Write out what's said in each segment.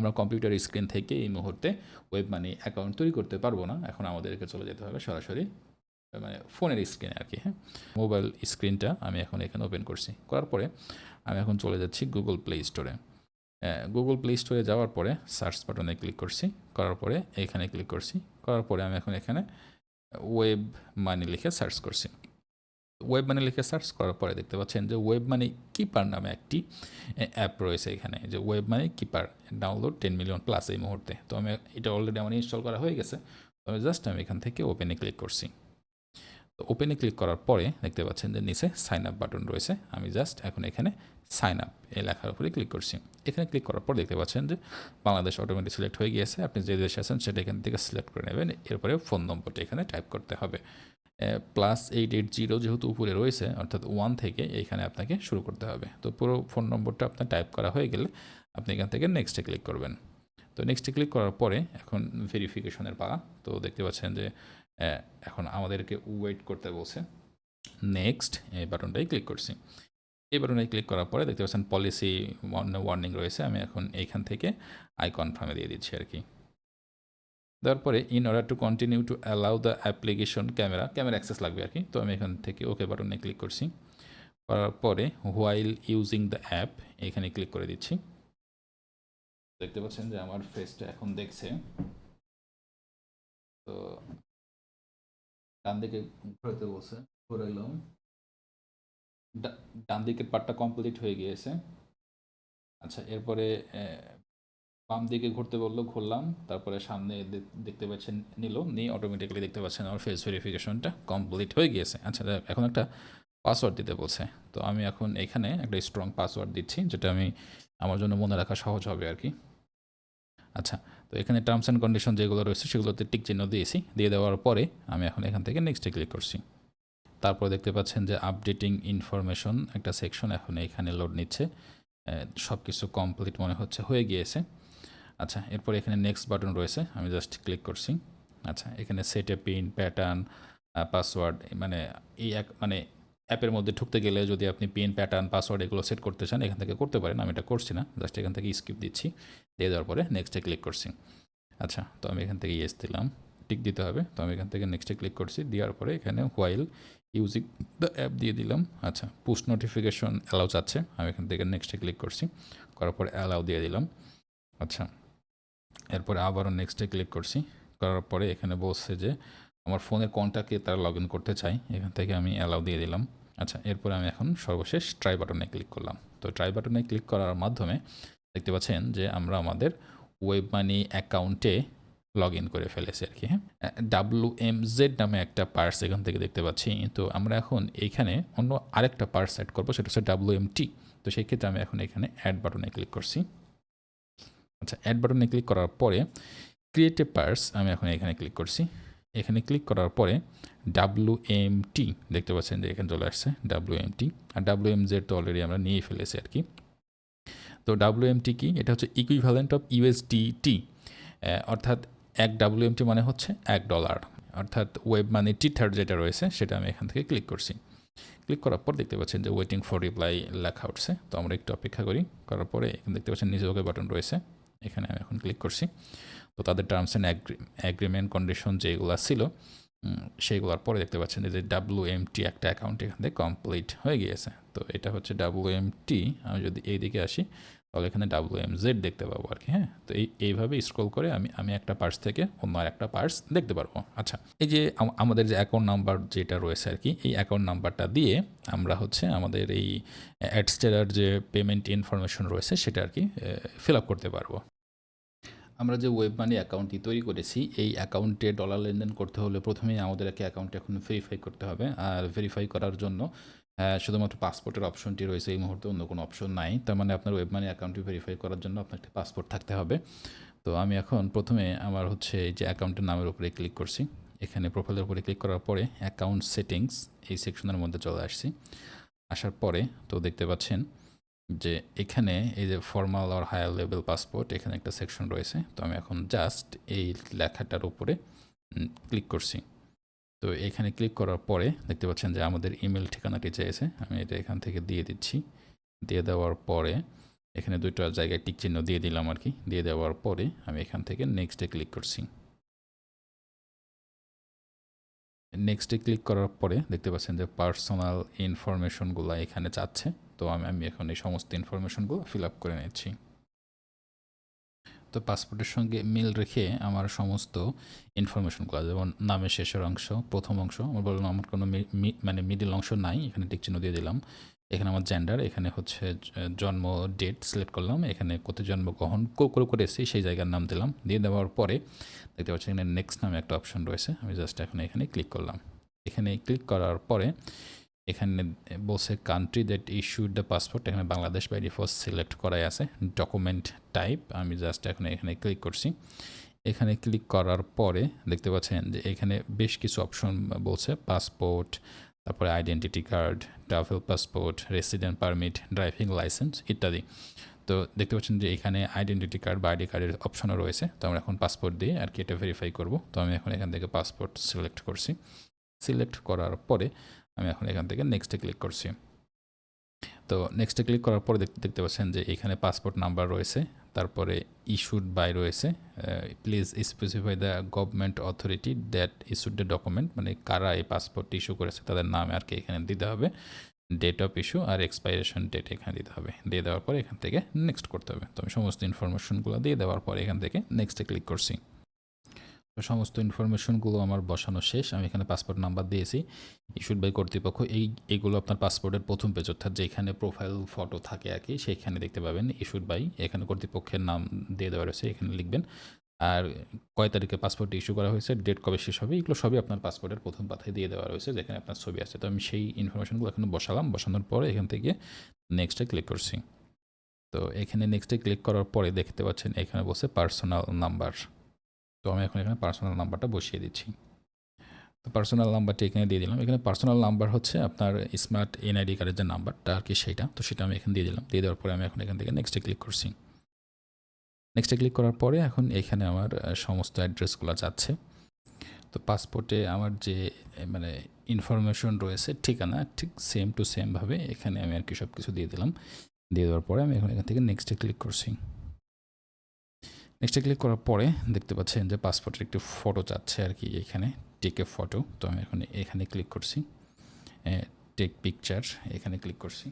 আমরা computer screen থেকে এই মুহূর্তে ওয়েব মানি অ্যাকাউন্ট তৈরি করতে পারব না। এখন আমাদেরকে চলে যেতে হবে সরাসরি মানে ফোনের স্ক্রিনে আর কি হ্যাঁ? মোবাইল স্ক্রিনটা আমি এখন এখানে ওপেন করছি। করার পরে আমি এখন চলে যাচ্ছি গুগল প্লে স্টোরে গুগল প্লে স্টোরে যাওয়ার পরে সার্চ বাটনে ক্লিক করছি। করার পরে এখানে ক্লিক করছি। করার পরে আমি এখন এখানে ওয়েব মানি লিখে সার্চ করছি। ওয়েব মানি লিখে সার্চ করার পরে দেখতে পাচ্ছেন যে ওয়েব মানি কিপার নামে একটি অ্যাপ রয়েছে এখানে যে web money keeper download ten million plus এই মুহূর্তে। তো আমি এটা অলরেডি আমার ইনস্টল করা হয়ে গেছে। তো আমি জাস্ট আমি এখান থেকে ওপেনে ক্লিক করছি। তো ওপেনে ক্লিক করার পরে দেখতে পাচ্ছেন যে নিচে সাইন আপ বাটন রয়েছে। আমি জাস্ট এখন এখানে সাইন আপ এই লেখার উপরে ক্লিক করছি। এখানে ক্লিক করার পর দেখতে পাচ্ছেন যে বাংলাদেশ অটোমেটিক সিলেক্ট হয়ে গিয়েছে। আপনি যে দেশে আছেন সেটা এখান থেকে সিলেক্ট করে নেবেন। এরপরে ফোন নম্বরটা এখানে টাইপ করতে হবে। প্লাস এইট এইট জিরো যেহেতু উপরে রয়েছে, অর্থাৎ ওয়ান থেকে এইখানে আপনাকে শুরু করতে হবে। তো পুরো ফোন নম্বরটা আপনার টাইপ করা হয়ে গেলে আপনি এখান থেকে নেক্সটে ক্লিক করবেন। তো নেক্সটে ক্লিক করার পরে এখন ভেরিফিকেশনের পাওয়া তো দেখতে পাচ্ছেন যে এখন আমাদেরকে ওয়েট করতে বলছে। নেক্সট এই বাটনটাই ক্লিক করছি। এই বাটনে ক্লিক করার পরে দেখতে পাচ্ছেন পলিসি ওয়ার্নিং রয়েছে। আমি এখন এইখান থেকে আই কনফার্মে দিয়ে দিচ্ছি আর কি। দেওয়ার পরে in order to continue to allow the application camera camera access লাগবে আর কি। তো আমি এখান থেকে ওকে বাটনে ক্লিক করছি। করার পরে হোয়াইল ইউজিং দ্য অ্যাপ এখানে ক্লিক করে দিচ্ছি। দেখতে পাচ্ছেন যে আমার ফেসটা এখন দেখছে। তো ডান দিকে ঘুরাতে বলছে, ঘুরাইলাম। ডান দিকের পার্টটা কমপ্লিট হয়ে গিয়েছে। আচ্ছা এরপরে বাম দিকে ঘুরতে বলল, ঘুরলাম, তারপরে সামনে দেখতে পাচ্ছেন, নিল, নিয়ে অটোমেটিক্যালি দেখতে পাচ্ছেন আমার ফেস ভেরিফিকেশনটা কমপ্লিট হয়ে গিয়েছে। আচ্ছা এখন একটা পাসওয়ার্ড দিতে বলছে। তো আমি এখন এখানে একটা স্ট্রং পাসওয়ার্ড দিচ্ছি, যেটা আমি আমার জন্য মনে রাখা সহজ হবে আর কি। আচ্ছা তো এখানে টার্মস অ্যান্ড কন্ডিশন যেগুলো রয়েছে, সেগুলোতে টিক চিহ্ন দিয়েছি। দিয়ে দেওয়ার পরে আমি এখন এখান থেকে নেক্সটে ক্লিক করছি। তারপর দেখতে পাচ্ছেন যে আপডেটিং ইনফরমেশন একটা সেকশন এখন এখানে লোড নিচ্ছে। সব কিছু কমপ্লিট মনে হচ্ছে, হয়ে গিয়েছে। আচ্ছা এরপর এখানে নেক্সট বাটন রয়েছে, আমি জাস্ট ক্লিক করছি। আচ্ছা এখানে সেটে পিন প্যাটার্ন পাসওয়ার্ড মানে এই এক মানে অ্যাপের মধ্যে ঢুকতে গেলে যদি আপনি পিন প্যাটার্ন পাসওয়ার্ড এগুলো সেট করতে চান, এখান থেকে করতে পারেন, আমি এটা করছি না জাস্ট এখান থেকে স্কিপ দিচ্ছি, দিয়ে দেওয়ার পরে নেক্সটে ক্লিক করছি। আচ্ছা তো আমি এখান থেকে ইয়েস দিলাম টিক দিতে হবে, তো আমি এখান থেকে নেক্সটে ক্লিক করছি, দেওয়ার পরে এখানে হোয়াইল ইউজিং দ্য অ্যাপ দিয়ে দিলাম। আচ্ছা পুস্ট নোটিফিকেশন অ্যালাউ চাচ্ছে আমি এখান থেকে নেক্সটে ক্লিক করছি, করার পরে অ্যালাউ দিয়ে দিলাম। আচ্ছা এরপরে আবারও নেক্সটে ক্লিক করছি। করার পরে এখানে বলছে যে, আমার ফোনের কন্ট্যাক্টে তারা লগ ইন করতে চাই এখান থেকে আমি অ্যালাউ দিয়ে দিলাম। আচ্ছা এরপরে আমি এখন সর্বশেষ ট্রাই বাটনে ক্লিক করলাম। তো ট্রাই বাটনে ক্লিক করার মাধ্যমে দেখতে পাচ্ছেন যে, আমরা আমাদের ওয়েব মানি অ্যাকাউন্টে লগ ইন করে ফেলেছি আর কি হ্যাঁ? ডাব্লু এম জেড নামে একটা পার্স এখান থেকে দেখতে পাচ্ছি। তো আমরা এখন এইখানে অন্য আরেকটা পার্স অ্যাড করব, সেটা হচ্ছে ডাব্লু এম টি তো সেই ক্ষেত্রে আমি এখন এখানে অ্যাড বাটনে ক্লিক করছি। আচ্ছা অ্যাড বাটনে ক্লিক করার পরে ক্রিয়েট এ পার্স আমি এখন এখানে ক্লিক করছি। এখানে ক্লিক করার পরে ডাব্লু এম টি দেখতে পাচ্ছেন যে এখানে চলে আসছে ডাব্লু এম টি আর ডাব্লু এম জেড তো অলরেডি আমরা নিয়ে ফেলেছি আর কি। তো ডাব্লু এম টি কি? এটা হচ্ছে ইকুইভ্যালেন্ট অফ ইউএসডিটি অর্থাৎ এক ডাব্লু এম টি মানে হচ্ছে এক ডলার অর্থাৎ ওয়েব মানে টি থার্ড যেটা রয়েছে, সেটা আমি এখান থেকে ক্লিক করছি। ক্লিক করার পর দেখতে পাচ্ছেন যে ওয়েটিং ফর রিপ্লাই লেখা উঠছে। তো আমরা একটু অপেক্ষা করি। করার পরে এখানে দেখতে পাচ্ছেন নিজে ওকে বাটন রয়েছে। এখানে আমি এখন ক্লিক করছি। তো তাদের টার্মস অ্যান্ড অ্যাগ্রিমেন্ট কন্ডিশন যেগুলো ছিল সেইগুলোর পরে দেখতে পাচ্ছেন যে ডাব্লু এম টি একটা অ্যাকাউন্ট এখান থেকে কমপ্লিট হয়ে গিয়েছে। তো এটা হচ্ছে ডাব্লু এম টি আমি যদি এই দিকে আসি, তাহলে এখানে ডাব্লু এম জেড দেখতে পাবো আর কি হ্যাঁ? তো এই, এইভাবে স্ক্রল করে আমি আমি একটা পার্স থেকে অন্য আর একটা পার্স দেখতে পারব। আচ্ছা এই যে আমাদের যে অ্যাকাউন্ট নাম্বার যেটা রয়েছে আর কি, এই অ্যাকাউন্ট নাম্বারটা দিয়ে আমরা হচ্ছে আমাদের এই অ্যাডস্টেলার যে পেমেন্ট ইনফরমেশন রয়েছে, সেটা আর কি ফিল আপ করতে পারব। আমরা যে ওয়েব মানি অ্যাকাউন্টটি তৈরি করেছি, এই অ্যাকাউন্টে ডলার লেনদেন করতে হলে প্রথমেই আমাদের একটা অ্যাকাউন্ট এখন ভেরিফাই করতে হবে। আর ভেরিফাই করার জন্য শুধুমাত্র পাসপোর্টের অপশনটি রয়েছে, এই মুহূর্তে অন্য কোনো অপশন নাই। তার মানে আপনার ওয়েব মানি অ্যাকাউন্টটি ভেরিফাই করার জন্য আপনার একটা পাসপোর্ট থাকতে হবে। তো আমি এখন প্রথমে আমার হচ্ছে এই যে অ্যাকাউন্টের নামের উপরে ক্লিক করছি। এখানে প্রোফাইলের উপরে ক্লিক করার পরে অ্যাকাউন্ট সেটিংস এই সেকশনের মধ্যে চলে আসছি। আসার পরে, তো দেখতে পাচ্ছেন যে এখানে এই যে ফর্মাল আর হায়ার লেভেল পাসপোর্ট এখানে একটা সেকশন রয়েছে। তো আমি এখন জাস্ট এই লেখাটার উপরে ক্লিক করছি। তো এখানে ক্লিক করার পরে দেখতে পাচ্ছেন যে আমাদের ইমেল ঠিকানাটি চেয়েছে। আমি এটা এখান থেকে দিয়ে দিচ্ছি। দিয়ে দেওয়ার পরে এখানে দুইটা জায়গায় টিক চিহ্ন দিয়ে দিলাম আর কি। দিয়ে দেওয়ার পরে আমি এখান থেকে নেক্সটে ক্লিক করছি। নেক্সটে ক্লিক করার পরে দেখতে পাচ্ছেন যে পার্সোনাল ইনফরমেশনগুলো এখানে চাচ্ছে তো আমি আমি এখন এই সমস্ত ইনফরমেশনগুলো ফিল আপ করে নিচ্ছি। তো পাসপোর্টের সঙ্গে মিল রেখে আমার সমস্ত ইনফরমেশনগুলো যেমন নামের শেষের অংশ, প্রথম অংশ, আমার বললাম আমার কোনো মানে মিডিল অংশ নাই, এখানে টিকচিহ্ন দিয়ে দিলাম। এখানে আমার জেন্ডার এখানে হচ্ছে জন্ম ডেট সিলেক্ট করলাম, এখানে কত জন্মগ্রহণ করেছি সেই জায়গার নাম দিলাম, দিয়ে দেওয়ার পরে দেখতে পাচ্ছি এখানে নেক্সট নামে একটা অপশন রয়েছে, আমি জাস্ট এখন এখানে ক্লিক করলাম। এখানে ক্লিক করার পরে এখানে বলছে country that issued the passport এখানে বাংলাদেশ বাই ডিফল্ট সিলেক্ট করাই আছে ডকুমেন্ট টাইপ আমি জাস্ট এখন এখানে ক্লিক করছি। এখানে ক্লিক করার পরে দেখতে পাচ্ছেন যে এখানে বেশ কিছু অপশন বলছে পাসপোর্ট তারপরে identity card travel passport resident permit driving licence ইত্যাদি। তো দেখতে পাচ্ছেন যে এখানে আইডেন্টিটি কার্ড বা আইডি কার্ডের অপশনও রয়েছে। তো আমরা এখন পাসপোর্ট দিয়ে আর কি এটা ভেরিফাই করব। তো আমি এখন এখান থেকে পাসপোর্ট সিলেক্ট করছি। সিলেক্ট করার পরে আমি এখন এখান থেকে নেক্সটে ক্লিক করছি। তো নেক্সটে ক্লিক করার পরে দেখতে পাচ্ছেন যে এখানে পাসপোর্ট নাম্বার রয়েছে। তারপরে ইস্যুড বাই রয়েছে। Please specify the government authority that issued the document মানে কারা এই পাসপোর্ট ইস্যু করেছে, তাদের নাম আর কি এখানে দিতে হবে। ডেট অফ ইস্যু আর এক্সপাইরেশন ডেট এখানে দিতে হবে। দিয়ে দেওয়ার পর এখান থেকে নেক্সট করতে হবে। তো আমি সমস্ত ইনফরমেশনগুলো দিয়ে দেওয়ার পর এখান থেকে নেক্সটে ক্লিক করছি। সমস্ত ইনফরমেশনগুলো আমার বসানো শেষ। আমি এখানে পাসপোর্ট নাম্বার দিয়েছি। ইস্যুড বাই কর্তৃপক্ষ, এই, এগুলো আপনার পাসপোর্টের প্রথম পেজ অর্থাৎ যেখানে প্রোফাইল ফটো থাকে আর কি সেইখানে দেখতে পাবেন। ইস্যুড বাই এখানে কর্তৃপক্ষের নাম দিয়ে দেওয়া রয়েছে, এখানে লিখবেন। আর কয় তারিখে পাসপোর্ট ইস্যু করা হয়েছে ডেট কবে শেষ হবে, এগুলো সবই আপনার পাসপোর্টের প্রথম পাতায় দিয়ে দেওয়া রয়েছে, যেখানে আপনার ছবি আছে। তো আমি সেই ইনফরমেশনগুলো এখানে বসালাম। বসানোর পরে এখান থেকে নেক্সটে ক্লিক করছি। তো এখানে নেক্সটে ক্লিক করার পরে দেখতে পাচ্ছেন, এখানে বসে পার্সোনাল নাম্বার তো আমি এখন এখানে পার্সোনাল নাম্বারটা বসিয়ে দিচ্ছি। তো পার্সোনাল নাম্বারটা এখানে দিয়ে দিলাম। এখানে পার্সোনাল নাম্বার হচ্ছে আপনার স্মার্ট এনআইডি কার্ডের যে নাম্বারটা আর কি সেইটা, তো সেটা আমি এখানে দিয়ে দিলাম। দিয়ে দেওয়ার পরে আমি এখন এখান থেকে নেক্সটে ক্লিক করছি। নেক্সটে ক্লিক করার পরে এখন এখানে আমার সমস্ত অ্যাড্রেসগুলো যাচ্ছে। তো পাসপোর্টে আমার যে মানে ইনফরমেশন রয়েছে, ঠিকানা, ঠিক সেম টু সেমভাবে এখানে আমি আর কি সব কিছু দিয়ে দিলাম। দিয়ে দেওয়ার পরে আমি এখন এখান থেকে নেক্সটে ক্লিক করছি। নেক্সটে ক্লিক করার পরে দেখতে পাচ্ছেন যে পাসপোর্টের একটি ফটো চাচ্ছে আর কি এখানে টেক এ ফটো তো আমি এখন এখানে ক্লিক করছি। টেক পিকচার এখানে ক্লিক করছি।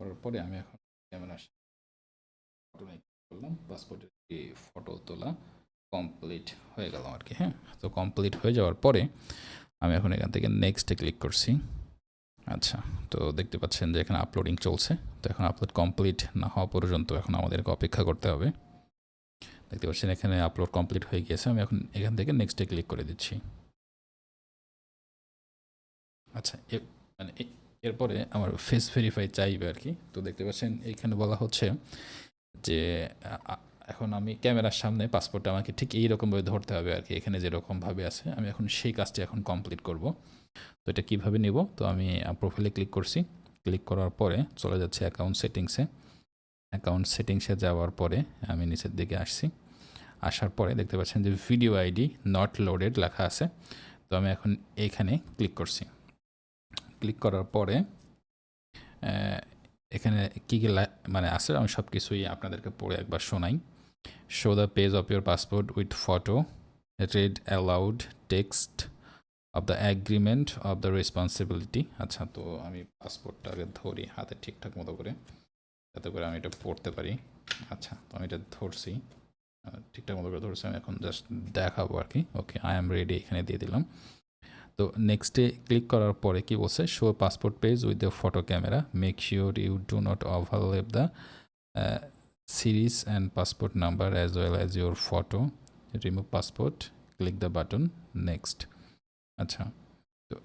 করার পরে আমি এখন ক্যামেরা ফটো করলাম পাসপোর্টের ফটো তোলা কমপ্লিট হয়ে গেল আর কি হ্যাঁ? তো কমপ্লিট হয়ে যাওয়ার পরে আমি এখন এখান থেকে নেক্সটে ক্লিক করছি। আচ্ছা তো দেখতে পাচ্ছেন যে এখানে আপলোডিং চলছে। তো এখন আপলোড কমপ্লিট না হওয়া পর্যন্ত এখন আমাদেরকে অপেক্ষা করতে হবে। দেখতে পাচ্ছেন, এখানে আপলোড কমপ্লিট হয়ে গিয়েছে। আমি এখন এখান থেকে নেক্সটে ক্লিক করে দিচ্ছি। আচ্ছা মানে এরপরে আমার ফেস ভেরিফাই চাইবে আর কি। তো দেখতে পাচ্ছেন এখানে বলা হচ্ছে যে এখন আমি ক্যামেরার সামনে পাসপোর্টটা আমাকে ঠিক এইরকমভাবে ধরতে হবে আর কি। এখানে যেরকমভাবে আছে, আমি এখন সেই কাজটি এখন কমপ্লিট করব। তো এটা কীভাবে নেব? তো আমি প্রোফাইলে ক্লিক করছি। ক্লিক করার পরে চলে যাচ্ছে অ্যাকাউন্ট সেটিংসে অ্যাকাউন্ট সেটিংসে যাওয়ার পরে আমি নিচের দিকে আসছি। আসার পরে দেখতে পাচ্ছেন যে ভিডিও আইডি নট লোডেড লেখা আছে। তো আমি এখন এইখানে ক্লিক করছি। ক্লিক করার পরে এখানে কী কী মানে আছে, আমি সব কিছুই আপনাদেরকে পড়ে একবার শোনাই। Show the page of your passport with photo read aloud text of the agreement of the responsibility আচ্ছা তো আমি পাসপোর্টটাকে ধরি হাতে ঠিকঠাক মতো করে, যাতে করে আমি এটা পড়তে পারি। আচ্ছা তো আমি এটা ধরছি। ঠিকঠাক মতো করে ধরছি আমি এখন জাস্ট দেখাবো আর কি। ওকে আই এম রেডি এখানে দিয়ে দিলাম। তো নেক্সটে ক্লিক করার পরে কি বলছে? Show passport page with the photo camera make sure you do not overlap the series and passport number as well as your photo remove passport click the button next আচ্ছা তো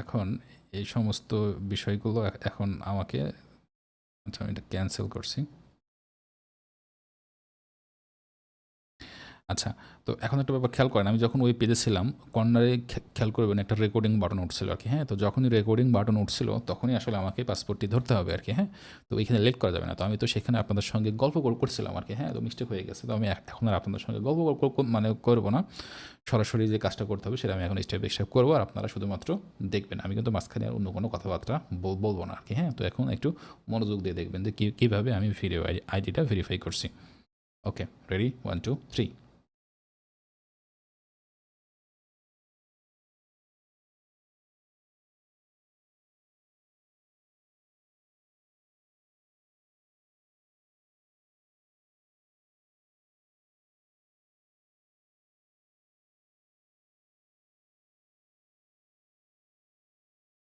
এখন এই সমস্ত বিষয়গুলো এখন আমাকে আচ্ছা আমি এটা ক্যান্সেল করছি। আচ্ছা তো এখন একটা ব্যাপার খেয়াল করেন, আমি যখন ওই পেজে ছিলাম কর্নারে খেয়াল করবেন একটা রেকর্ডিং বাটন উঠছিল আর কি হ্যাঁ? তো যখনই রেকর্ডিং বাটন উঠছিল, তখনই আসলে আমাকে পাসপোর্টটি ধরতে হবে আর কি হ্যাঁ? তো এখানে লেট করা যাবে না। তো আমি তো সেখানে আপনাদের সঙ্গে গল্প কর- করছিলাম আর কি হ্যাঁ? তো মিস্টেক হয়ে গেছে। তো আমি এখন আর আপনাদের সঙ্গে গল্প মানে করব না। সরাসরি যে কাজটা করতে হবে সেটা আমি এখন স্টেপ স্টেপ করব, আর আপনারা শুধুমাত্র দেখবেন। আমি কিন্তু মাঝখানে আর অন্য কোনো কথাবার্তা বলব না আর কি হ্যাঁ? তো এখন একটু মনোযোগ দিয়ে দেখবেন যে কীভাবে আমি ফিরে আইডিটা ভেরিফাই করছি। Okay ready one two three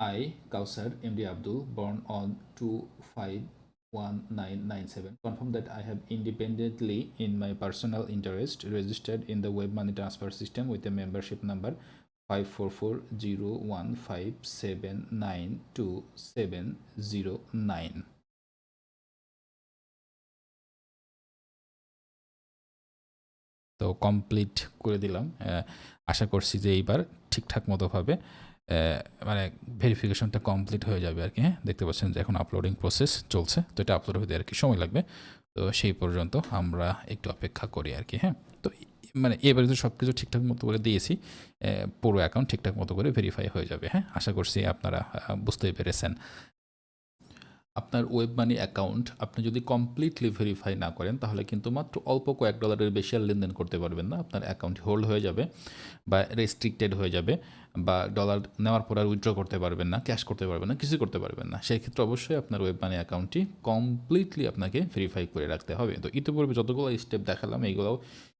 I, Kausar MD Abdul, born on 251997, confirm that I have independently, in my personal interest, registered in the web money transfer system with a membership number 54401579279. তো complete করে দিলাম আশা করছি যে এইবার ঠিকঠাক মতোভাবে মানে ভেরিফিকেশনটা complete হয়ে যাবে আর কি হ্যাঁ? দেখতে পাচ্ছেন যে এখন আপলোডিং প্রসেস চলছে, তো এটা আপলোড হতে আর কি সময় লাগবে। তো সেই পর্যন্ত আমরা একটু অপেক্ষা করি আর কি হ্যাঁ? তো মানে এবারে তো সব কিছু ঠিকঠাক মতো করে দিয়েছি পুরো অ্যাকাউন্ট ঠিকঠাক মতো করে ভেরিফাই হয়ে যাবে হ্যাঁ? আশা করছি আপনারা বুঝতেই পেরেছেন। আপনার ওয়েব মানি অ্যাকাউন্ট আপনি যদি কমপ্লিটলি ভেরিফাই না করেন, তাহলে কিন্তু মাত্র অল্প কয়েক ডলারের বেশি আর লেনদেন করতে পারবেন না। আপনার অ্যাকাউন্ট হোল্ড হয়ে যাবে বা রেস্ট্রিক্টেড হয়ে যাবে বা ডলার নেওয়ার পর আর উইথড্র করতে পারবেন না ক্যাশ করতে পারবেন না কিছু করতে পারবেন না। সেই ক্ষেত্রে অবশ্যই আপনার ওয়েব মানি অ্যাকাউন্টটি কমপ্লিটলি আপনাকে ভেরিফাই করে রাখতে হবে। তো ইতিপূর্বে যতগুলো স্টেপ দেখালাম এইগুলো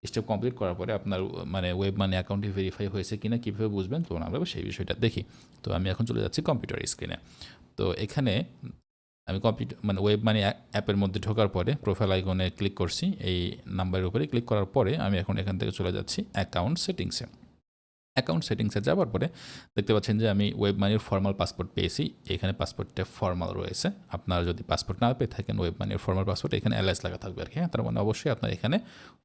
স্টেপ কমপ্লিট করার পরে আপনার মানে ওয়েব মানি অ্যাকাউন্টটি ভেরিফাই হয়েছে কিনা, কীভাবে বুঝবেন? তো আমরা সেই বিষয়টা দেখি। তো আমি এখন চলে যাচ্ছি কম্পিউটার স্ক্রিনে তো এখানে আমি কম্পিউটার মানে ওয়েব মানে অ্যাপের মধ্যে ঢোকার পরে প্রোফাইল আইকনে ক্লিক করছি, এই নাম্বারের উপরে ক্লিক করার পরে আমি এখন এখান থেকে চলে যাচ্ছি অ্যাকাউন্ট সেটিংসে অ্যাকাউন্ট সেটিংসে যাওয়ার পরে দেখতে পাচ্ছেন যে আমি ওয়েব মানির ফর্মাল পাসপোর্ট পেয়েছি। এখানে পাসপোর্টটা ফর্মাল রয়েছে। আপনারা যদি পাসপোর্ট না পেয়ে থাকেন ওয়েব মানির ফর্মাল পাসপোর্ট এখানে এলআইস লেখা থাকবে আর কি হ্যাঁ? তার মানে অবশ্যই আপনার এখানে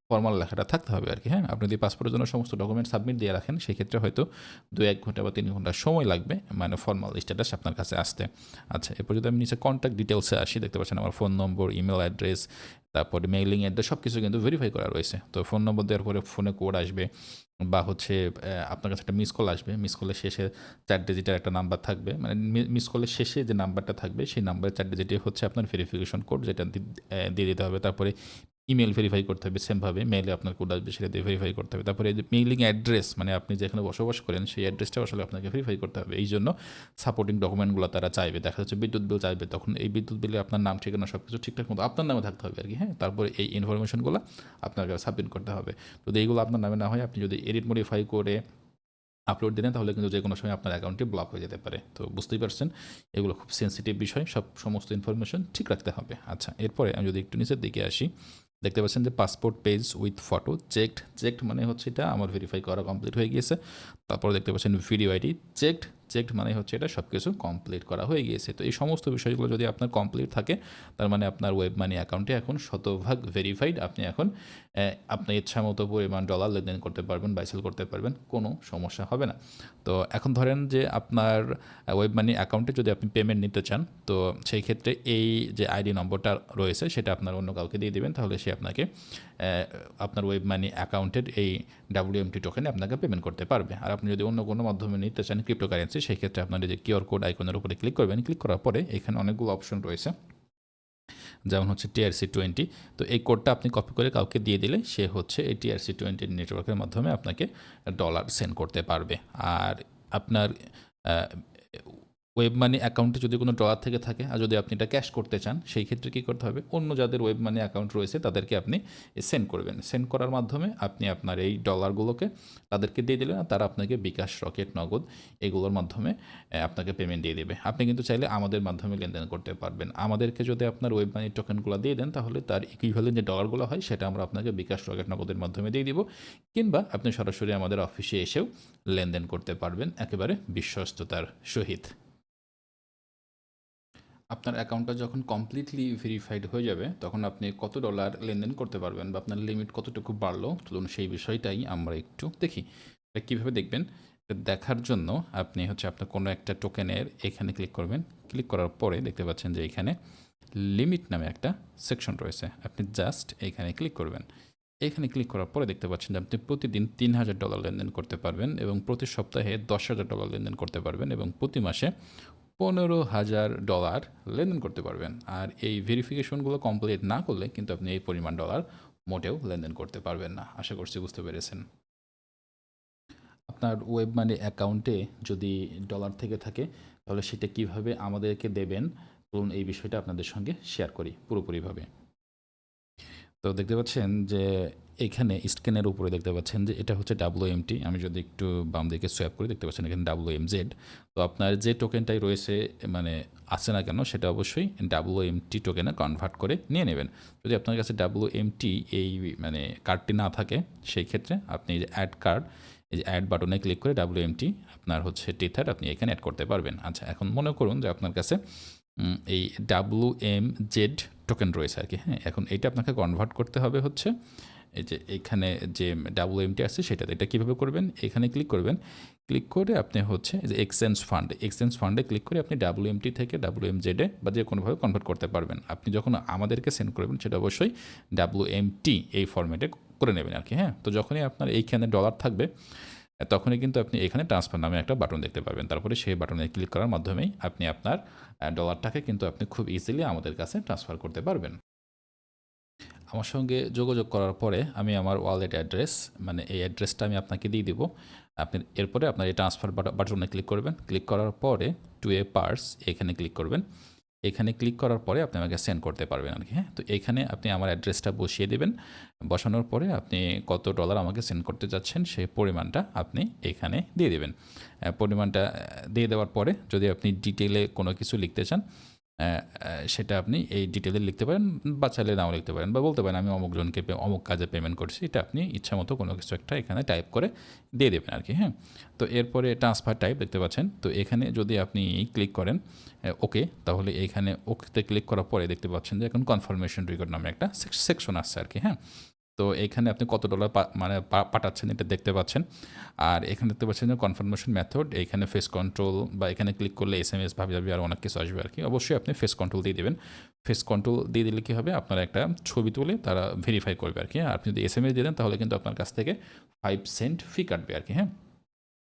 ফর্মাল লেখাটা থাকতে হবে আর কি হ্যাঁ? আপনি যদি পাসপোর্টের জন্য সমস্ত ডকুমেন্ট সাবমিট দিয়ে রাখেন, সেক্ষেত্রে হয়তো দু এক ঘণ্টা বা তিন ঘণ্টা সময় লাগবে মানে ফর্মাল স্ট্যাটাস আপনার কাছে আসতে। আচ্ছা এরপর যদি আমি নিচে কন্ট্যাক্ট ডিটেলসে আসি, দেখতে পাচ্ছেন আমার ফোন নম্বর ইমেল অ্যাড্রেস তারপরে মেইলিং অ্যাড্রেস সব কিছু কিন্তু ভেরিফাই করা রয়েছে। তো ফোন নম্বর দেওয়ার পরে ফোনে কোড আসবে বা হচ্ছে আপনার কাছে একটা মিস কল আসবে। মিস কলের শেষে চার ডিজিটের একটা নাম্বার থাকবে। মানে মিস কলের শেষে যে নাম্বারটা থাকবে, সেই নাম্বারের চার ডিজিটে হচ্ছে আপনার ভেরিফিকেশন কোড যেটা দিয়ে দিতে হবে। তারপরে ইমেল ভেরিফাই করতে হবে সেমভাবে মেলে আপনার কোড আসবে সেটা দিয়ে ভেরিফাই করতে হবে। তারপরে মেইলিং অ্যাড্রেস মানে আপনি যেখানে বসবাস করেন সেই অ্যাড্রেসটাও আসলে আপনাকে ভেরিফাই করতে হবে। এই জন্য সাপোর্টিং ডকুমেন্টগুলো তারা চাইবে। দেখা যাচ্ছে বিদ্যুৎ বিল চাইবে, তখন এই বিদ্যুৎ বিলে আপনার নাম, ঠিকানা সব কিছু ঠিকঠাক মতো আপনার নামে থাকতে হবে আর কি হ্যাঁ? তারপরে এই ইনফরমেশনগুলো আপনাকে সাবমিট করতে হবে। যদি এইগুলো আপনার নামে না হয়, আপনি যদি এডিট মডিফাই করে আপলোড দিলেন তাহলে কিন্তু যে কোনো সময় আপনার অ্যাকাউন্টটি ব্লক হয়ে যেতে পারে। তো বুঝতেই পারছেন? এগুলো খুব সেন্সিটিভ বিষয়, সব সমস্ত ইনফরমেশন ঠিক রাখতে হবে। আচ্ছা এরপরে আমি যদি একটু নিচের দিকে আসি দেখতে পাচ্ছেন যে passport page with photo checked checked মানে হচ্ছে এটা, আমার ভেরিফাই করা কমপ্লিট হয়ে গিয়েছে। তারপর দেখতে পাচ্ছেন ভিডিও আইডি চেকড চেকড মানে হচ্ছে এটা সব কিছু কমপ্লিট করা হয়ে গিয়েছে। তো এই সমস্ত বিষয়গুলো যদি আপনার কমপ্লিট থাকে, তার মানে আপনার ওয়েব মানি অ্যাকাউন্টে এখন শতভাগ ভেরিফাইড আপনি এখন আপনার ইচ্ছা মতো পরিমাণ ডলার লেনদেন করতে পারবেন বাইসেল করতে পারবেন, কোনো সমস্যা হবে না। তো এখন ধরেন যে আপনার ওয়েব মানি অ্যাকাউন্টে যদি আপনি পেমেন্ট নিতে চান, তো সেই ক্ষেত্রে এই যে আইডি নম্বরটা রয়েছে, সেটা আপনার অন্য কাউকে দিয়ে দেবেন, তাহলে সে আপনাকে আপনার ওয়েব মানি অ্যাকাউন্টের এই ডাব্লিউএমটি টোকেনে আপনাকে পেমেন্ট করতে পারবে। আর আপনি যদি অন্য কোনো মাধ্যমে নিতে চান ক্রিপ্টোকারেন্সি সেই ক্ষেত্রে আপনার যে কিউআর কোড আইকনের উপরে ক্লিক করবেন। ক্লিক করার পরে এখানে অনেকগুলো অপশন রয়েছে। যেমন হচ্ছে টিআরসি টোয়েন্টি তো এই কোডটা আপনি কপি করে কাউকে দিয়ে দিলে সে হচ্ছে এই টিআরসি টোয়েন্টি নেটওয়ার্কের মাধ্যমে আপনাকে ডলার সেন্ড করতে পারবে। আর আপনার ওয়েব মানি অ্যাকাউন্টে যদি কোনো ডলার থেকে থাকে আর যদি আপনি এটা ক্যাশ করতে চান, সেই ক্ষেত্রে কী করতে হবে? অন্য যাদের ওয়েব মানি অ্যাকাউন্ট রয়েছে, তাদেরকে আপনি সেন্ড করবেন। সেন্ড করার মাধ্যমে আপনি আপনার এই ডলারগুলোকে তাদেরকে দিয়ে দিলেন আর তারা আপনাকে বিকাশ, রকেট, নগদ এগুলোর মাধ্যমে আপনাকে পেমেন্ট দিয়ে দেবে। আপনি কিন্তু চাইলে আমাদের মাধ্যমে লেনদেন করতে পারবেন। আমাদেরকে যদি আপনার ওয়েব মানি টোকেনগুলো দিয়ে দেন, তাহলে তার ইকুইভ্যালেন্ট যে ডলারগুলো হয়, সেটা আমরা আপনাকে বিকাশ, রকেট, নগদের মাধ্যমে দিয়ে দিব কিংবা আপনি সরাসরি আমাদের অফিসে এসেও লেনদেন করতে পারবেন, একেবারে বিশ্বস্ততার সহিত। আপনার অ্যাকাউন্টটা যখন কমপ্লিটলি ভেরিফাইড হয়ে যাবে, তখন আপনি কত ডলার লেনদেন করতে পারবেন বা আপনার লিমিট কতটুকু বাড়লো, চলুন সেই বিষয়টাই আমরা একটু দেখি। এটা কীভাবে দেখবেন? দেখার জন্য আপনি হচ্ছে আপনার কোনো একটা টোকেনের এখানে ক্লিক করবেন। ক্লিক করার পরে দেখতে পাচ্ছেন যে এখানে লিমিট নামে একটা সেকশন রয়েছে। আপনি জাস্ট এখানে ক্লিক করবেন। এখানে ক্লিক করার পরে দেখতে পাচ্ছেন যে আপনি প্রতিদিন তিন হাজার ডলার লেনদেন করতে পারবেন এবং প্রতি সপ্তাহে দশ হাজার ডলার লেনদেন করতে পারবেন এবং প্রতি মাসে পনেরো হাজার ডলার লেনদেন করতে পারবেন। আর এই ভেরিফিকেশনগুলো কমপ্লিট না করলে কিন্তু আপনি এই পরিমাণ ডলার মোটেও লেনদেন করতে পারবেন না। আশা করছি বুঝতে পেরেছেন। আপনার ওয়েব মানি অ্যাকাউন্টে যদি ডলার থেকে থাকে, তাহলে সেটা কীভাবে আমাদেরকে দেবেন? বলুন এই বিষয়টা আপনাদের সঙ্গে শেয়ার করি পুরোপুরিভাবে। তো দেখতে পাচ্ছেন যে এখানে স্ক্যানের উপরে দেখতে পাচ্ছেন যে এটা হচ্ছে ডাব্লু এমটি আমি যদি একটু বাম দিকে সোয়াপ করি, দেখতে পাচ্ছেন এখানে ডাব্লু এম জেড তো আপনার যে টোকেনটাই রয়েছে মানে আছে না কেন, সেটা অবশ্যই ডাব্লু এমটি টোকেনে কনভার্ট করে নিয়ে নেবেন। যদি আপনার কাছে ডাব্লু এমটি এই মানে কার্ডটি না থাকে, সেই ক্ষেত্রে আপনি যে অ্যাড কার্ড এই যে অ্যাড বাটনে ক্লিক করে ডাব্লু এমটি আপনার হচ্ছে টিথার আপনি এখানে অ্যাড করতে পারবেন। আচ্ছা এখন মনে করুন যে আপনার কাছে এই ডাব্লু এম জেড টোকেন রয়েছে আর কি হ্যাঁ? এখন এইটা আপনাকে কনভার্ট করতে হবে হচ্ছে, এই যে এখানে যে ডাব্লু এমটি আছে সেটাতে, এটা কীভাবে করবেন? এখানে ক্লিক করবেন ক্লিক করে আপনি হচ্ছে যে এক্সচেঞ্জ ফান্ড এক্সচেঞ্জ ফান্ডে ক্লিক করে আপনি ডাব্লু এমটি থেকে ডাব্লু এম জেডে বা যে কোনোভাবে কনভার্ট করতে পারবেন। আপনি যখন আমাদেরকে সেন্ড করবেন, সেটা অবশ্যই ডাব্লু এমটি এই ফরম্যাটে করে নেবেন আর কি হ্যাঁ? তো যখনই আপনার এইখানে ডলার থাকবে তখনই কিন্তু আপনি এখানে ট্রান্সফার নামে একটা বাটন দেখতে পাবেন তারপরে সেই বাটনে ক্লিক করার মাধ্যমেই আপনি আপনার ডলারটাকে কিন্তু আপনি খুব ইজিলি আমাদের কাছে ট্রান্সফার করতে পারবেন। আমার সঙ্গে যোগাযোগ করার পরে আমি আমার ওয়ালেট অ্যাড্রেস মানে এই অ্যাড্রেসটা আমি আপনাকে দিয়ে দিব। আপনি, এরপরে আপনার এই ট্রান্সফার বাটনে ক্লিক করবেন। ক্লিক করার পরে টু এ পার্স এখানে ক্লিক করবেন। এখানে ক্লিক করার পরে আপনি আমাকে সেন্ড করতে পারবেন আর কি হ্যাঁ? তো এখানে আপনি আমার অ্যাড্রেসটা বসিয়ে দেবেন। বসানোর পরে আপনি কত ডলার আমাকে সেন্ড করতে যাচ্ছেন সেই পরিমাণটা আপনি এখানে দিয়ে দেবেন। পরিমাণটা দিয়ে দেওয়ার পরে যদি আপনি ডিটেলে কোনো কিছু লিখতে চান সেটা আপনি এই ডিটেলে লিখতে পারেন বা চাইলে নাও লিখতে পারেন বা বলতে পারেন আমি অমুকজনকে অমুক কাজে পেমেন্ট করছি, এটা আপনি ইচ্ছা মতো কোনো কিছু একটা এখানে টাইপ করে দিয়ে দেবেন আর কি হ্যাঁ? তো এরপরে ট্রান্সফার টাইপ দেখতে পাচ্ছেন, তো এখানে যদি আপনি ক্লিক করেন ওকে তাহলে এইখানে ওকেতে ক্লিক করার পরে দেখতে পাচ্ছেন যে এখন কনফার্মেশন রেকর্ড নামে একটা সেকশন আসছে আর কি হ্যাঁ? তো এখানে আপনি কত ডলার মানে পাঠাচ্ছেন এটা দেখতে পাচ্ছেন। আর এখানে দেখতে পাচ্ছেন যে কনফার্মেশন মেথড এখানে ফেস কন্ট্রোল বা এখানে ক্লিক করলে এস এম এস ভাবে যাবে আর অনেক কিছু আসবে আর কি অবশ্যই আপনি ফেস কন্ট্রোল দিয়ে দেবেন। ফেস কন্ট্রোল দিয়ে দিলে কী হবে? আপনার একটা ছবি তুলে তারা ভেরিফাই করবে আর কি আর আপনি যদি এস এম এস দিয়ে দেন তাহলে কিন্তু আপনার কাছ থেকে ফাইভ সেন্ট ফি কাটবে আর কি হ্যাঁ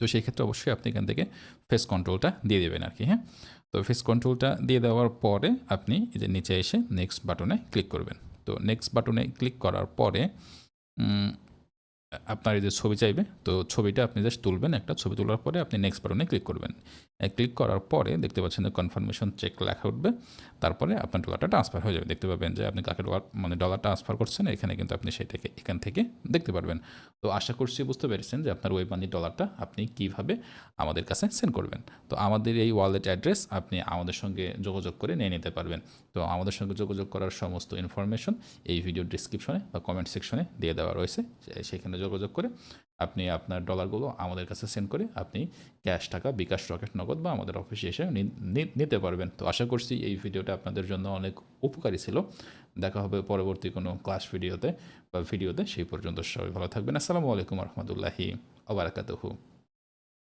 তো সেই ক্ষেত্রে অবশ্যই আপনি এখান থেকে ফেস কন্ট্রোলটা দিয়ে দেবেন আর কি হ্যাঁ তো ফেস কন্ট্রোলটা দিয়ে দেওয়ার পরে আপনি যে নিচে এসে নেক্সট বাটনে ক্লিক করবেন। তো নেক্সট বাটনে ক্লিক করার পরে আপনার এই যে ছবি চাইবে, তো ছবিটা আপনি জাস্ট তুলবেন, একটা ছবি তোলার পরে আপনি নেক্সট বাটনে ক্লিক করবেন। ক্লিক করার পরে দেখতে পাচ্ছেন যে কনফার্মেশন চেক লেখা উঠবে, তারপরে আপনার ডলারটা ট্রান্সফার হয়ে যাবে। দেখতে পাবেন যে আপনি কাকে ডলার মানে ডলার ট্রান্সফার করছেন, এখানে কিন্তু আপনি সেটাকে এখান থেকে দেখতে পারবেন। তো আশা করছি বুঝতে পেরেছেন যে আপনার ওয়েব মানি ডলারটা আপনি কীভাবে আমাদের কাছে সেন্ড করবেন। তো আমাদের এই ওয়ালেট অ্যাড্রেস আপনি আমাদের সঙ্গে যোগাযোগ করে নিয়ে নিতে পারবেন। তো আমাদের সঙ্গে যোগাযোগ করার সমস্ত ইনফরমেশন এই ভিডিও ডিসক্রিপশনে বা কমেন্ট সেকশনে দিয়ে দেওয়া রয়েছে। সেখানে যোগাযোগ করে আপনি আপনার ডলারগুলো আমাদের কাছে সেন্ড করে আপনি ক্যাশ টাকা, বিকাশ রকেট নগদ বা আমাদের অফিসে এসে নিতে পারবেন। তো আশা করছি এই ভিডিওটা আপনাদের জন্য অনেক উপকারী ছিল। দেখা হবে পরবর্তী কোনো ক্লাস ভিডিওতে বা ভিডিওতে সেই পর্যন্ত সবাই ভালো থাকবেন। আসসালামু আলাইকুম রহমতুল্লাহি আবরাকাতহু